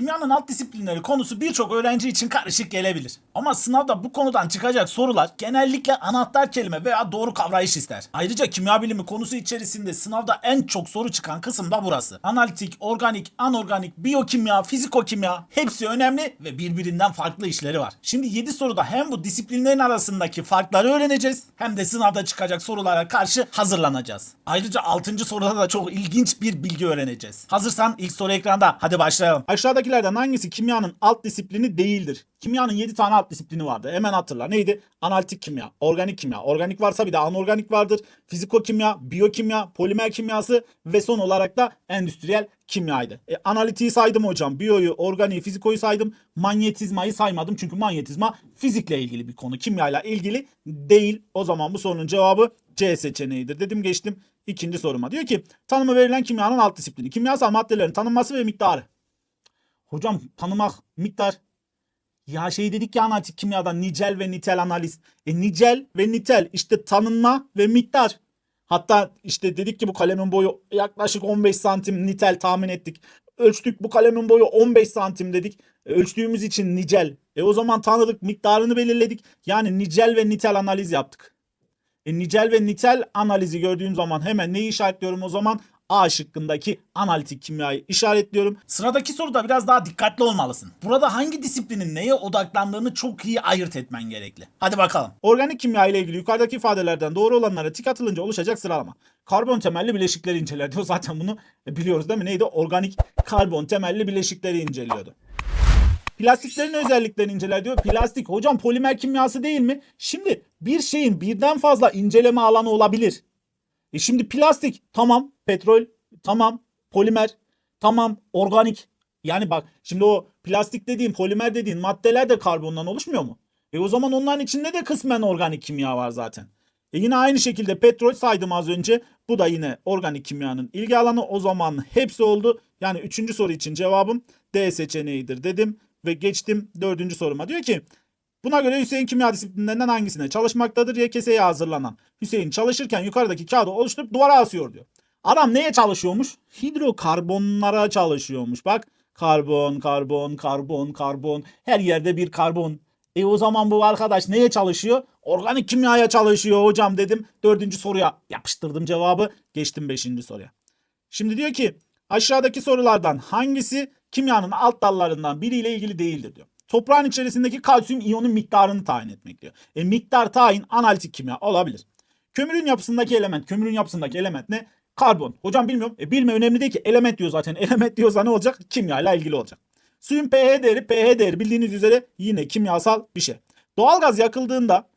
Kimyanın alt disiplinleri konusu birçok öğrenci için karışık gelebilir. Ama sınavda bu konudan çıkacak sorular genellikle anahtar kelime veya doğru kavrayış ister. Ayrıca kimya bilimi konusu içerisinde sınavda en çok soru çıkan kısım da burası. Analitik, organik, anorganik, biyokimya, fizikokimya hepsi önemli ve birbirinden farklı işleri var. Şimdi 7 soruda hem bu disiplinlerin arasındaki farkları öğreneceğiz hem de sınavda çıkacak sorulara karşı hazırlanacağız. Ayrıca 6. soruda da çok ilginç bir bilgi öğreneceğiz. Hazırsan ilk soru ekranda. Hadi başlayalım. Aşağıdakilerden hangisi kimyanın alt disiplini değildir? Kimyanın 7 tane alt disiplini vardı. Hemen hatırla. Neydi? Analitik kimya, organik kimya. Organik varsa bir de anorganik vardır. Fizikokimya, biyokimya, polimer kimyası ve son olarak da endüstriyel kimyaydı. E, analitiği saydım hocam. Biyoyu, organiği, fizikoyu saydım. Manyetizmayı saymadım çünkü manyetizma fizikle ilgili bir konu. Kimyayla ilgili değil. O zaman bu sorunun cevabı C seçeneğidir dedim geçtim. İkinci soruma. Diyor ki tanımı verilen kimyanın alt disiplini. Kimyasal maddelerin tanınması ve miktarı. Hocam tanımak, miktar. Ya şey dedik ya analitik kimyada nicel ve nitel analiz. E nicel ve nitel işte tanınma ve miktar. Hatta işte dedik ki bu kalemin boyu yaklaşık 15 santim nitel tahmin ettik. Ölçtük bu kalemin boyu 15 santim dedik. E, ölçtüğümüz için nicel. E o zaman tanıdık miktarını belirledik. Yani nicel ve nitel analiz yaptık. E, nicel ve nitel analizi gördüğüm zaman hemen neyi işaretliyorum o zaman? A şıkkındaki analitik kimyayı işaretliyorum. Sıradaki soruda biraz daha dikkatli olmalısın. Burada hangi disiplinin neye odaklandığını çok iyi ayırt etmen gerekli. Hadi bakalım. Organik kimya ile ilgili yukarıdaki ifadelerden doğru olanlara tik atılınca oluşacak sıralama. Karbon temelli bileşikleri inceler diyor. Zaten bunu biliyoruz değil mi? Neydi? Organik karbon temelli bileşikleri inceliyordu. Plastiklerin özelliklerini inceler diyor. Plastik hocam polimer kimyası değil mi? Şimdi bir şeyin birden fazla inceleme alanı olabilir. E şimdi plastik tamam petrol tamam polimer tamam organik. Yani bak şimdi o plastik dediğin polimer dediğin maddeler de karbondan oluşmuyor mu? E o zaman onların içinde de kısmen organik kimya var zaten. E yine aynı şekilde petrol saydım az önce. Bu da yine organik kimyanın ilgi alanı. O zaman hepsi oldu. Yani üçüncü soru için cevabım D seçeneğidir dedim. Ve geçtim dördüncü soruma. Diyor ki Buna göre Hüseyin kimya disiplinlerinden hangisine çalışmaktadır? YKS'ye hazırlanan. Hüseyin çalışırken yukarıdaki kağıdı oluşturup duvara asıyor diyor. Adam neye çalışıyormuş? Hidrokarbonlara çalışıyormuş. Bak karbon, karbon, karbon, karbon. Her yerde bir karbon. E o zaman bu arkadaş neye çalışıyor? Organik kimyaya çalışıyor hocam dedim. Dördüncü soruya yapıştırdım cevabı. Geçtim beşinci soruya. Şimdi diyor ki aşağıdaki sorulardan hangisi kimyanın alt dallarından biriyle ilgili değildir diyor. Toprağın içerisindeki kalsiyum iyonun miktarını tayin etmek diyor. E miktar tayin analitik kimya olabilir. Kömürün yapısındaki element, kömürün yapısındaki element ne? Karbon. Hocam bilmiyorum. E bilme önemli değil ki. Element diyor zaten. Element diyorsa ne olacak? Kimya ile ilgili olacak. Suyun pH değeri, pH değeri bildiğiniz üzere yine kimyasal bir şey. Doğalgaz yakıldığında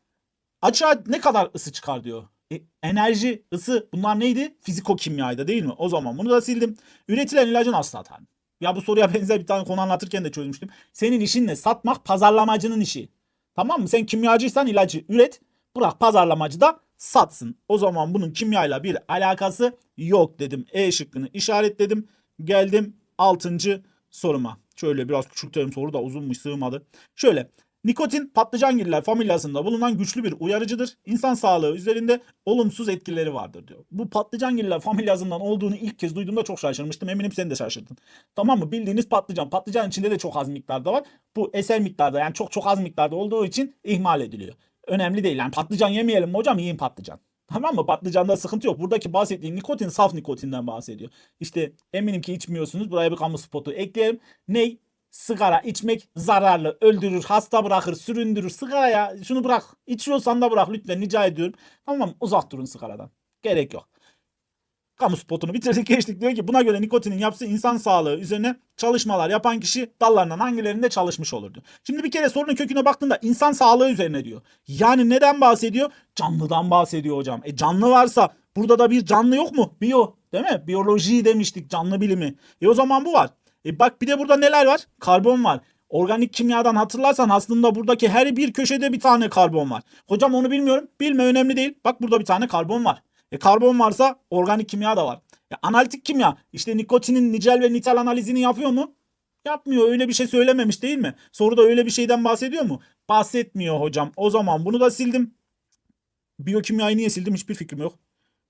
açığa ne kadar ısı çıkar diyor. E, enerji, ısı bunlar neydi? Fizikokimyaydı değil mi? O zaman bunu da sildim. Üretilen ilacın asla tayin. Ya bu soruya benzer bir tane konu anlatırken de çözmüştüm. Senin işin ne? Satmak pazarlamacının işi. Tamam mı? Sen kimyacıysan ilacı üret. Bırak pazarlamacı da satsın. O zaman bunun kimyayla bir alakası yok dedim. E şıkkını işaretledim. Geldim 6. soruma. Şöyle biraz küçültelim soru da uzunmuş sığmadı. Şöyle Nikotin patlıcangiller familyasında bulunan güçlü bir uyarıcıdır. İnsan sağlığı üzerinde olumsuz etkileri vardır diyor. Bu patlıcangiller familyasından olduğunu ilk kez duyduğumda çok şaşırmıştım. Eminim sen de şaşırdın. Tamam mı? Bildiğiniz patlıcan. Patlıcanın içinde de çok az miktarda var. Bu eser miktarda yani çok çok az miktarda olduğu için ihmal ediliyor. Önemli değil. Yani patlıcan yemeyelim mi hocam? Yiyin patlıcan. Tamam mı? Patlıcanda sıkıntı yok. Buradaki bahsettiğim nikotin saf nikotinden bahsediyor. İşte eminim ki içmiyorsunuz. Buraya bir kamu spotu ekleyelim. Ney? Sigara içmek zararlı, öldürür, hasta bırakır, süründürür. Sigara ya şunu bırak. İçiyorsan da bırak lütfen rica ediyorum. Tamam? Uzak durun sigaradan. Gerek yok. Kamu spotunu bitirdik geçtik. Diyor ki buna göre nikotinin yapısı insan sağlığı üzerine çalışmalar yapan kişi dallarından hangilerinde çalışmış olur diyor. Şimdi bir kere sorunun köküne baktığında insan sağlığı üzerine diyor. Yani neden bahsediyor? Canlıdan bahsediyor hocam. E canlı varsa burada da bir canlı yok mu? Biyo değil mi? Biyoloji demiştik canlı bilimi. E o zaman bu var. E bak bir de burada neler var? Karbon var. Organik kimyadan hatırlarsan aslında buradaki her bir köşede bir tane karbon var. Hocam onu bilmiyorum. Bilme önemli değil. Bak burada bir tane karbon var. E karbon varsa organik kimya da var. E analitik kimya işte nikotinin nicel ve nitel analizini yapıyor mu? Yapmıyor. Öyle bir şey söylememiş değil mi? Soruda öyle bir şeyden bahsediyor mu? Bahsetmiyor hocam. O zaman bunu da sildim. Biyokimyayı niye sildim hiçbir fikrim yok.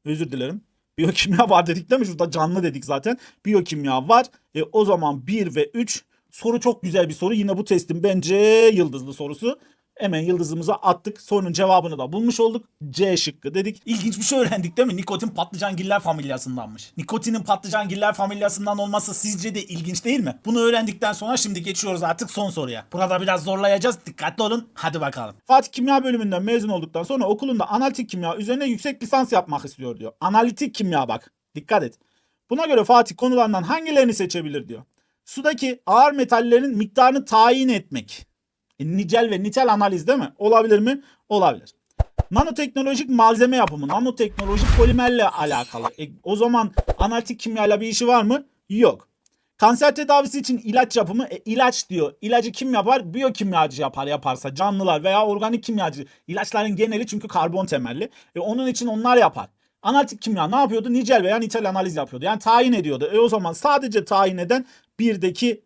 Özür dilerim. Biyokimya var dedik değil mi? Şurada canlı dedik zaten. Biyokimya var. E, o zaman 1 ve 3 Soru çok güzel bir soru. Yine bu testin bence yıldızlı sorusu. Hemen yıldızımıza attık. Sorunun cevabını da bulmuş olduk. C şıkkı dedik. İlginç bir şey öğrendik değil mi? Nikotin patlıcangiller familyasındanmış. Nikotinin patlıcangiller familyasından olması sizce de ilginç değil mi? Bunu öğrendikten sonra şimdi geçiyoruz artık son soruya. Burada biraz zorlayacağız. Dikkatli olun. Hadi bakalım. Fatih Kimya bölümünden mezun olduktan sonra okulunda analitik kimya üzerine yüksek lisans yapmak istiyor diyor. Analitik kimya bak. Dikkat et. Buna göre Fatih konularından hangilerini seçebilir diyor. Sudaki ağır metallerin miktarını tayin etmek. E, nicel ve nitel analiz değil mi? Olabilir mi? Olabilir. Nanoteknolojik malzeme yapımı, nanoteknolojik polimerle alakalı. E, o zaman analitik kimyayla bir işi var mı? Yok. Kanser tedavisi için ilaç yapımı, e, ilaç diyor. İlacı kim yapar? Biyokimyacı yapar yaparsa. Canlılar veya organik kimyacı. İlaçların geneli çünkü karbon temelli. E, onun için onlar yapar. Analitik kimya ne yapıyordu? Nicel veya nitel analiz yapıyordu. Yani tayin ediyordu. E o zaman sadece tayin eden birdeki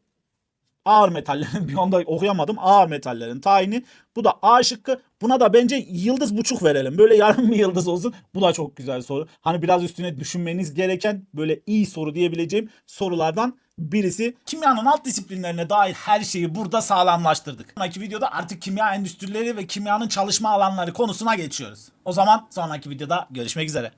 ağır metallerin bir anda okuyamadım ağır metallerin tayini. Bu da A şıkkı. Buna da bence yıldız buçuk verelim. Böyle yarım bir yıldız olsun. Bu da çok güzel soru. Hani biraz üstüne düşünmeniz gereken böyle iyi soru diyebileceğim sorulardan birisi. Kimyanın alt disiplinlerine dair her şeyi burada sağlamlaştırdık. Sonraki videoda artık kimya endüstrileri ve kimyanın çalışma alanları konusuna geçiyoruz. O zaman sonraki videoda görüşmek üzere.